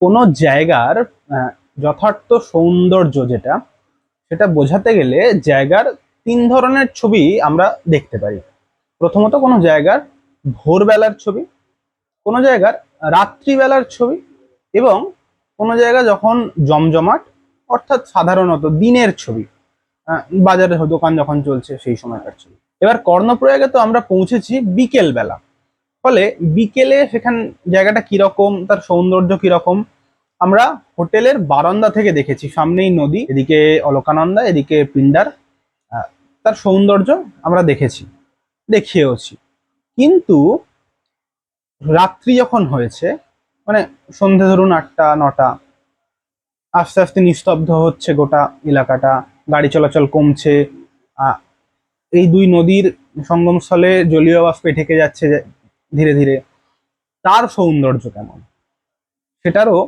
কোনো জায়গার যথার্থ সৌন্দর্য যেটা, সেটা বোঝাতে গেলে জায়গার তিন ধরনের ছবি আমরা দেখতে পারি। প্রথমত কোনো জায়গার ভোরবেলার ছবি, কোনো জায়গার রাত্রিবেলার ছবি এবং কোনো জায়গা যখন জমজমাট, অর্থাৎ সাধারণত দিনের ছবি বাজারে দোকান যখন চলছে সেই সময়কার ছবি। এবার কর্ণপ্রয়াগে তো আমরা পৌঁছেছি বিকেল বেলা ফলে বিকেলে সেখান জায়গাটা কীরকম, তার সৌন্দর্য কীরকম, আমরা হোটেলের বারান্দা থেকে দেখেছি। সামনেই নদী, এদিকে অলকানন্দা, এদিকে পিন্ডার তার সৌন্দর্য আমরা দেখেছি, দেখিয়েওছি। কিন্তু রাত্রি যখন হয়েছে মানে সন্ধে ধরুন আটটা, নটা, আস্তে আস্তে নিস্তব্ধ হচ্ছে গোটা এলাকাটা, গাড়ি চলাচল কমছে এই দুই নদীর সঙ্গমস্থলে জলীয় বাষ্পে ঢেকে যাচ্ছে ধীরে ধীরে, তার সৌন্দর্য কেমন? সেটারও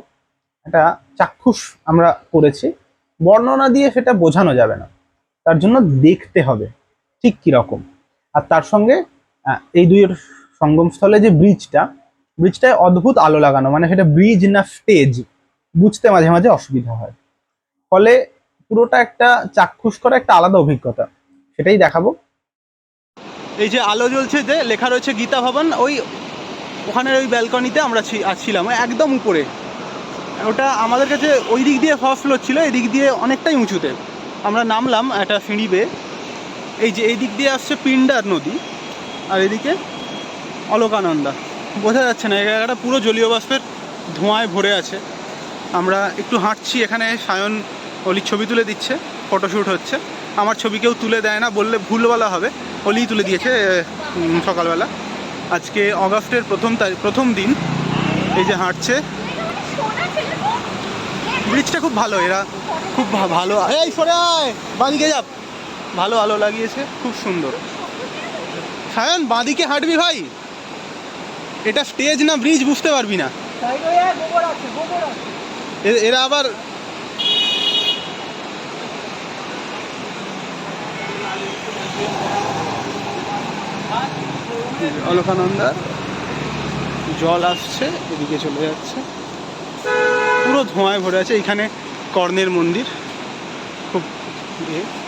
একটা চাক্ষুষ আমরা করেছি। বর্ণনা দিয়ে সেটা বোঝানো যাবে না। তার জন্য দেখতে হবে ঠিক কি রকম আর তার সঙ্গে এই দুইয়ের সঙ্গমস্থলে যে ব্রিজটা, ব্রিজটায় অদ্ভুত আলো লাগানো মানে সেটা ব্রিজ না স্টেজ, বুঝতে মাঝে মাঝে অসুবিধা হয়। ফলে পুরোটা একটা চাক্ষুষ করা একটা আলাদা অভিজ্ঞতা। সেটাই দেখাবো। এই যে আলো জ্বলছে যে লেখা রয়েছে গীতা ভবন, ওই ওখানের ওই ব্যালকনিতে আমরা ছিলাম, একদম উপরে। ওটা আমাদের কাছে ওই দিক দিয়ে ফার্স্ট ফ্লোর ছিল, এই দিক দিয়ে অনেকটাই উঁচুতে। আমরা নামলাম একটা সিঁড়ি বেয়ে। এই যে এই দিক দিয়ে আসছে পিন্ডার নদী, আর এদিকে অলোকানন্দা। বোঝা যাচ্ছে না, এই জায়গাটা পুরো জলীয় বাষ্পের ধোঁয়ায় ভরে আছে। আমরা একটু হাঁটছি, এখানে সায়ন অলির ছবি তুলে দিচ্ছে ফটোশ্যুট হচ্ছে। আমার ছবি কেউ তুলে দেয় না, বললে ভুল বলা হবে। অলি তুলে দিয়েছে সকালবেলা। আজকে অগাস্টের প্রথম তারিখ প্রথম দিন এই যে হাঁটছে। ব্রিজটা খুব ভালো, এরা খুব ভালো এই সরে আয়, বাঁদিকে যাব ভালো আলো লাগিয়েছে, খুব সুন্দর। সায়ন, বাঁদিকে হাঁটবি ভাই? এটা স্টেজ না ব্রিজ বুঝতে পারবি না। এরা আবার অলকানন্দা। জল আসছে, এদিকে চলে যাচ্ছে। পুরো ধোঁয়ায় ভরে আছে, এখানে কর্ণের মন্দির। খুব ইয়ে।